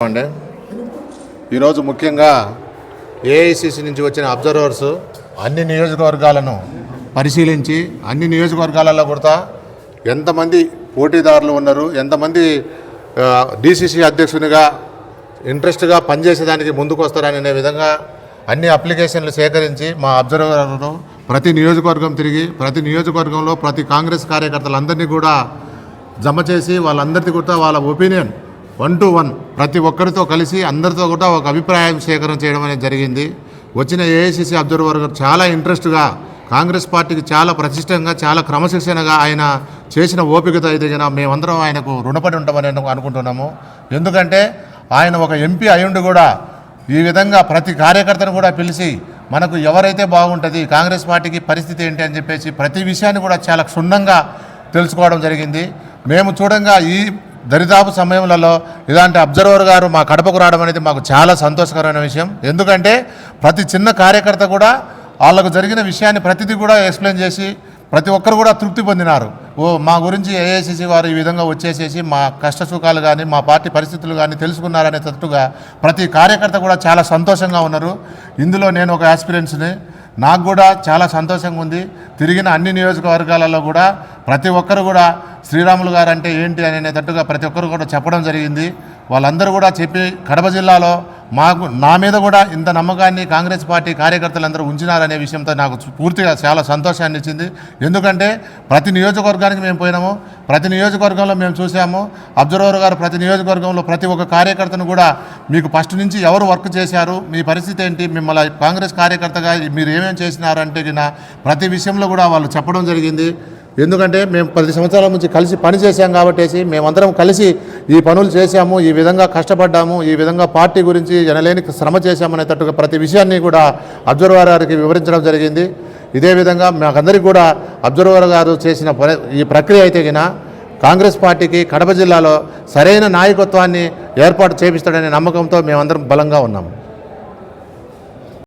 అండి ఈరోజు ముఖ్యంగా ఏఐసిసి నుంచి వచ్చిన అబ్జర్వర్స్ అన్ని నియోజకవర్గాలను పరిశీలించి అన్ని నియోజకవర్గాలలో కూడా ఎంతమంది పోటీదారులు ఉన్నారు ఎంతమంది డిసిసి అధ్యక్షునిగా ఇంట్రెస్ట్గా పనిచేసేదానికి ముందుకు వస్తారనే విధంగా అన్ని అప్లికేషన్లు సేకరించి మా అబ్జర్వర్లను ప్రతి నియోజకవర్గం తిరిగి ప్రతి నియోజకవర్గంలో ప్రతి కాంగ్రెస్ కార్యకర్తలందరినీ కూడా జమ చేసి వాళ్ళందరికీ కూడా వాళ్ళ ఒపీనియన్ వన్ టు వన్ ప్రతి ఒక్కరితో కలిసి అందరితో కూడా ఒక అభిప్రాయం సేకరణ చేయడం అనేది జరిగింది. వచ్చిన ఏఐసిసి అబ్జర్వర్ గారు చాలా ఇంట్రెస్ట్గా కాంగ్రెస్ పార్టీకి చాలా ప్రతిష్టంగా చాలా క్రమశిక్షణగా ఆయన చేసిన ఓపికతో అయితే కనుక మేమందరం ఆయనకు రుణపడి ఉంటామని అనుకుంటున్నాము. ఎందుకంటే ఆయన ఒక ఎంపీ అయ్యుండి కూడా ఈ విధంగా ప్రతి కార్యకర్తను కూడా పిలిచి మనకు ఎవరైతే బాగుంటుంది కాంగ్రెస్ పార్టీకి పరిస్థితి ఏంటి అని చెప్పేసి ప్రతి విషయాన్ని కూడా చాలా క్షుణ్ణంగా తెలుసుకోవడం జరిగింది. మేము చూడంగా ఈ దరిదాపు సమయంలో ఇలాంటి అబ్జర్వర్ గారు మా కడపకు రావడం అనేది మాకు చాలా సంతోషకరమైన విషయం. ఎందుకంటే ప్రతి చిన్న కార్యకర్త కూడా వాళ్ళకు జరిగిన విషయాన్ని ప్రతిదీ కూడా ఎక్స్ప్లెయిన్ చేసి ప్రతి ఒక్కరు కూడా తృప్తి పొందినారు. ఓ మా గురించి ఏఐసిసి వారు ఈ విధంగా వచ్చేసేసి మా కష్ట సుఖాలు కానీ మా పార్టీ పరిస్థితులు కానీ తెలుసుకున్నారనే తట్టుగా ప్రతి కార్యకర్త కూడా చాలా సంతోషంగా ఉన్నారు. ఇందులో నేను ఒక ఆస్పిరెంట్స్ని నాకు కూడా చాలా సంతోషంగా ఉంది. తిరిగిన అన్ని నియోజకవర్గాలలో కూడా ప్రతి ఒక్కరు కూడా శ్రీరాములు గారు అంటే ఏంటి అనేటట్టుగా ప్రతి ఒక్కరు కూడా చెప్పడం జరిగింది. వాళ్ళందరూ కూడా చెప్పి కడప జిల్లాలో మాకు నా మీద కూడా ఇంత నమ్మకాన్ని కాంగ్రెస్ పార్టీ కార్యకర్తలందరూ ఉంచినారనే విషయంతో నాకు పూర్తిగా చాలా సంతోషాన్ని ఇచ్చింది. ఎందుకంటే ప్రతి నియోజకవర్గానికి మేము పోయినాము ప్రతి నియోజకవర్గంలో మేము చూసాము. అబ్జర్వర్ గారు ప్రతి నియోజకవర్గంలో ప్రతి ఒక్క కార్యకర్తను కూడా మీకు ఫస్ట్ నుంచి ఎవరు వర్క్ చేశారు మీ పరిస్థితి ఏంటి మిమ్మల్ని కాంగ్రెస్ కార్యకర్తగా మీరు ఏమేమి చేసినారంటే ప్రతి విషయంలో కూడా వాళ్ళు చెప్పడం జరిగింది. ఎందుకంటే మేము పది సంవత్సరాల నుంచి కలిసి పని చేశాం కాబట్టి మేమందరం కలిసి ఈ పనులు చేశాము ఈ విధంగా కష్టపడ్డాము ఈ విధంగా పార్టీ గురించి జనలేని శ్రమ చేశామనేటట్టుగా ప్రతి విషయాన్ని కూడా అబ్జర్వర్ గారికి వివరించడం జరిగింది. ఇదే విధంగా మాకందరికీ కూడా అబ్జర్వర్ గారు చేసిన ఈ ప్రక్రియ అయితే కాంగ్రెస్ పార్టీకి కడప జిల్లాలో సరైన నాయకత్వాన్ని ఏర్పాటు చేపిస్తాడనే నమ్మకంతో మేమందరం బలంగా ఉన్నాము.